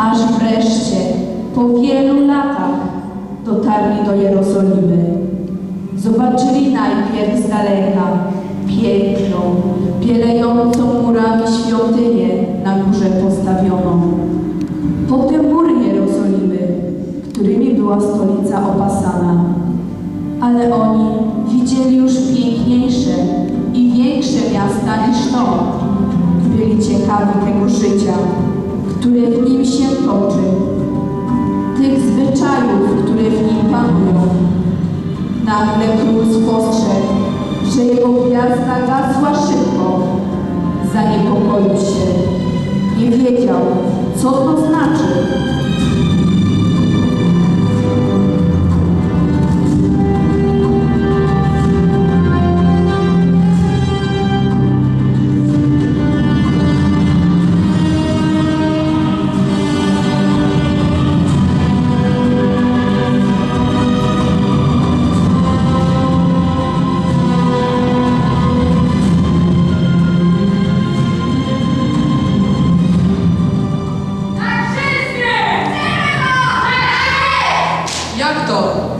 aż wreszcie po wielu latach dotarli do Jerozolimy. Zobaczyli najpierw z daleka piękną, bielejącą murami świątynię na górze postawioną. Potem mury Jerozolimy, którymi była stolica opasana. Ale oni widzieli już piękniejsze i większe miasta niż to. Byli ciekawi tego życia, które w nim się toczy, tych zwyczajów, które w nim panują. Nagle król spostrzegł, że jego gwiazda gasła szybko. Zaniepokoił się. Nie wiedział, co to znaczy.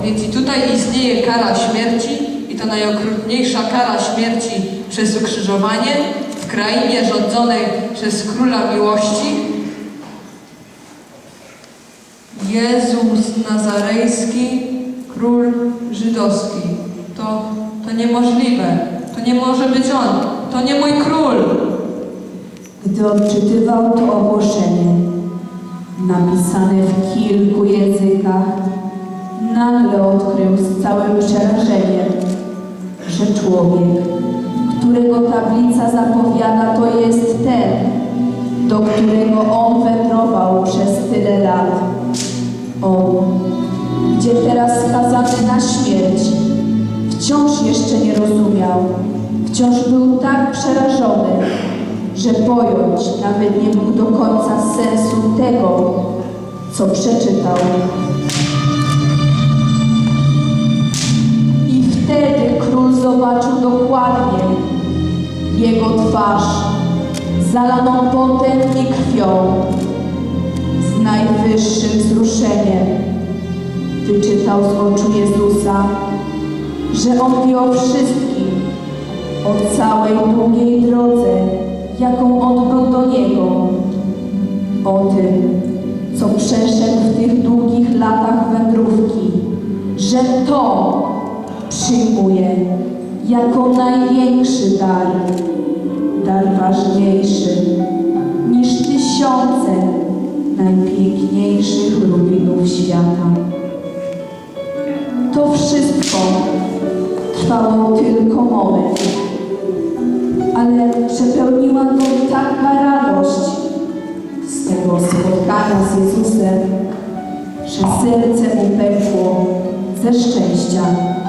Więc i tutaj istnieje kara śmierci i to najokrutniejsza kara śmierci przez ukrzyżowanie w krainie rządzonej przez króla miłości? Jezus Nazarejski, król żydowski. To, to niemożliwe. To nie może być on. To nie mój król. Gdy odczytywał to ogłoszenie, napisane w kilku językach, nagle odkrył z całym przerażeniem, że człowiek, którego tablica zapowiada, to jest ten, do którego on wędrował przez tyle lat. On, gdzie teraz skazany na śmierć, wciąż jeszcze nie rozumiał, wciąż był tak przerażony, że pojąć nawet nie mógł do końca sensu tego, co przeczytał. Zobaczył dokładnie jego twarz, zalaną potem i krwią. Z najwyższym wzruszeniem wyczytał z oczu Jezusa, że On wie o wszystkim, o całej długiej drodze, jaką On był do Niego, o tym, co przeszedł w tych długich latach wędrówki, że to przyjmuje jako największy dar, dar ważniejszy niż tysiące najpiękniejszych rubinów świata. To wszystko trwało tylko moment, ale przepełniła go taka radość z tego spotkania z Jezusem, że serce mu pękło ze szczęścia.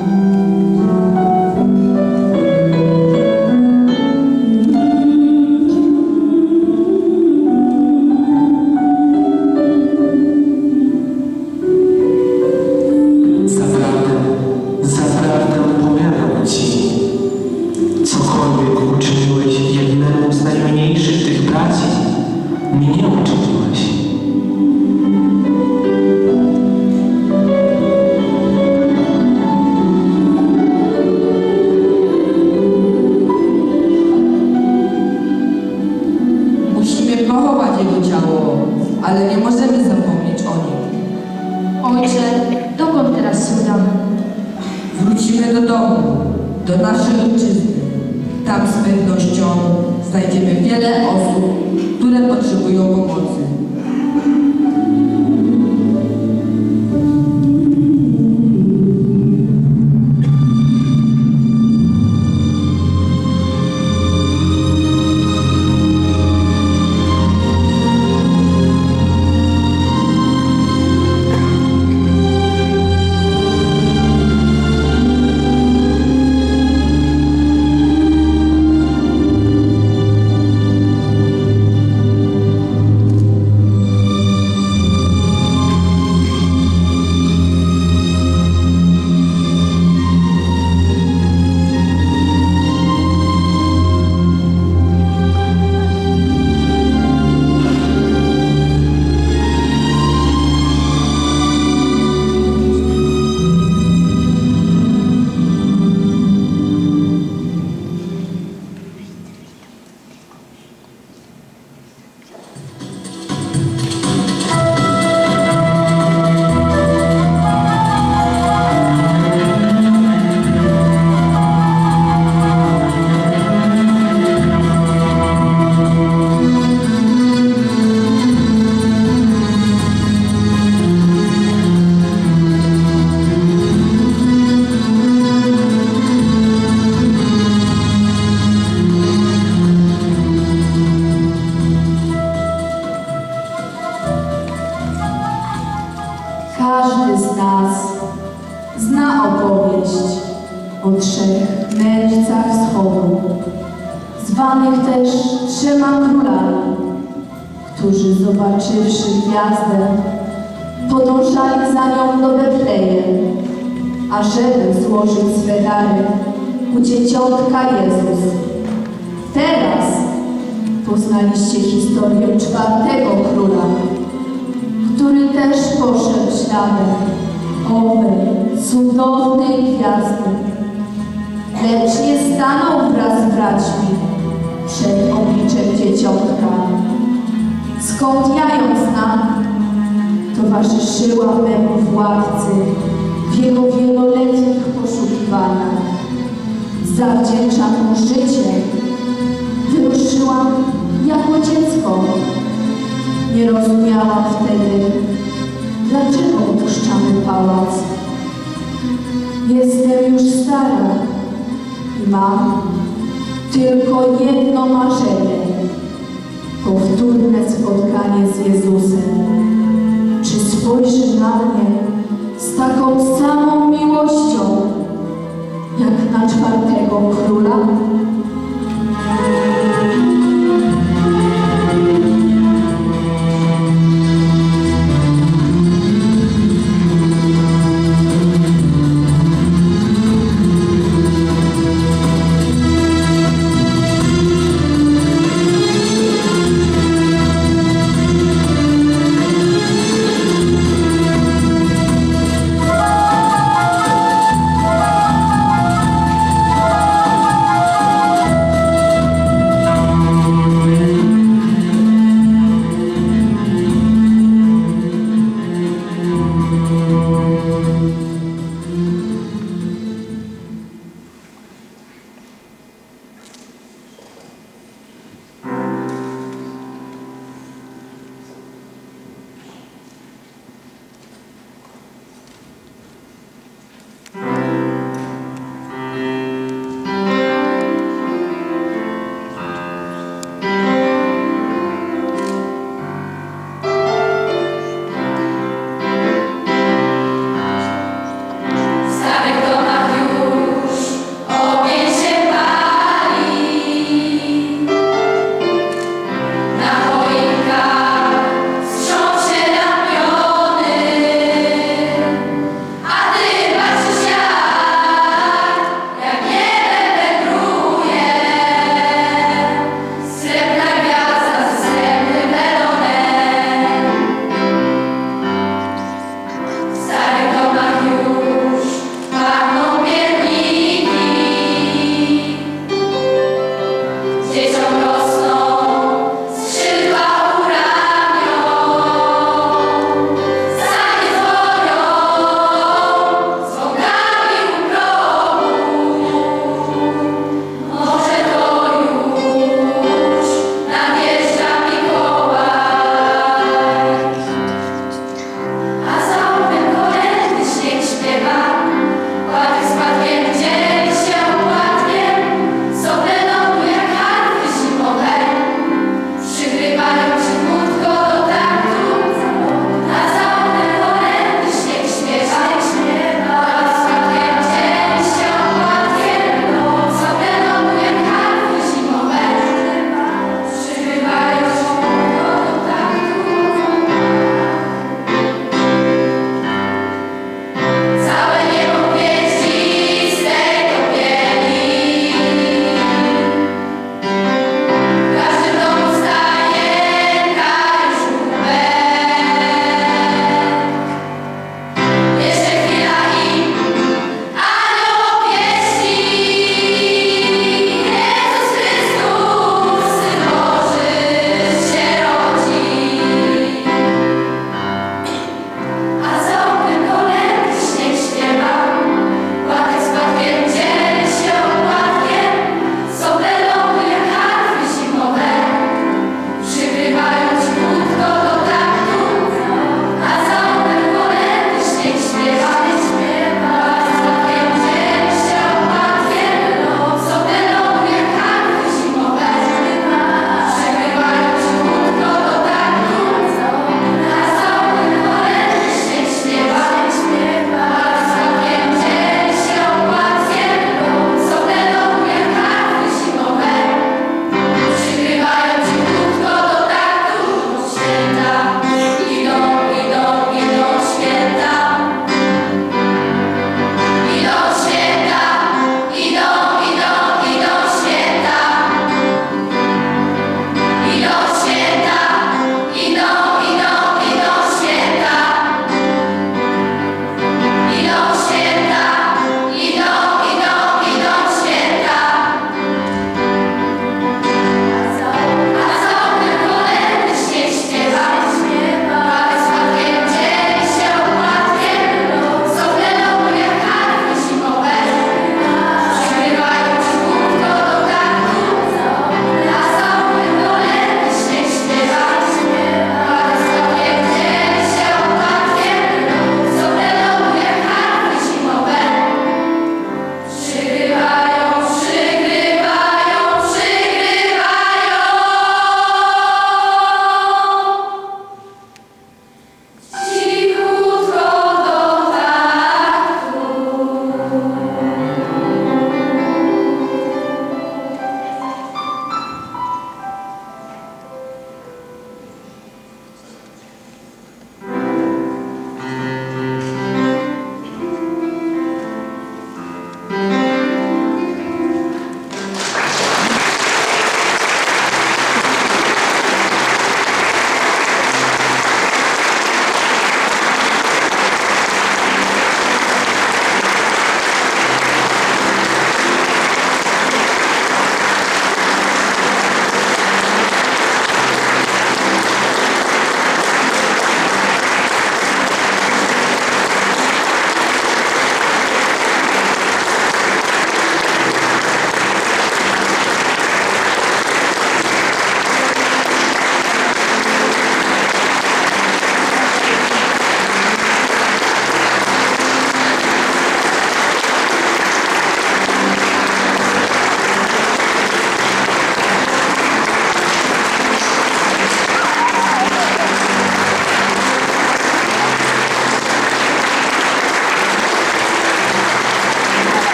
Do naszej ojczyzny. Tam z pewnością znajdziemy wiele osób, zobaczywszy gwiazdę, podążali za nią do Betlejem, ażeby złożyć swe dary u dzieciątka Jezus. Teraz poznaliście historię czwartego króla, który też poszedł śladem owej cudownej gwiazdy, lecz nie stanął wraz z braćmi przed obliczem dzieciątka. Skąd ja ją znam, towarzyszyła memu władcy w jego wieloletnich poszukiwaniach. Zawdzięczam mu życie. Wyruszyłam jako dziecko. Nie rozumiałam wtedy, dlaczego opuszczamy pałac. Jestem już stara i mam tylko jedno marzenie. Powtórne spotkanie z Jezusem. Czy spojrzy na mnie z taką samą miłością, jak na czwartego króla?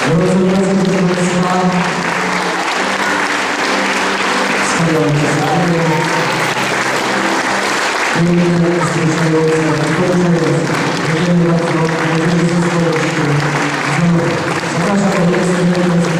どうぞ皆お願いしますありがとうございます。ありがとうございます。ありがとうございます。ありがとうございます。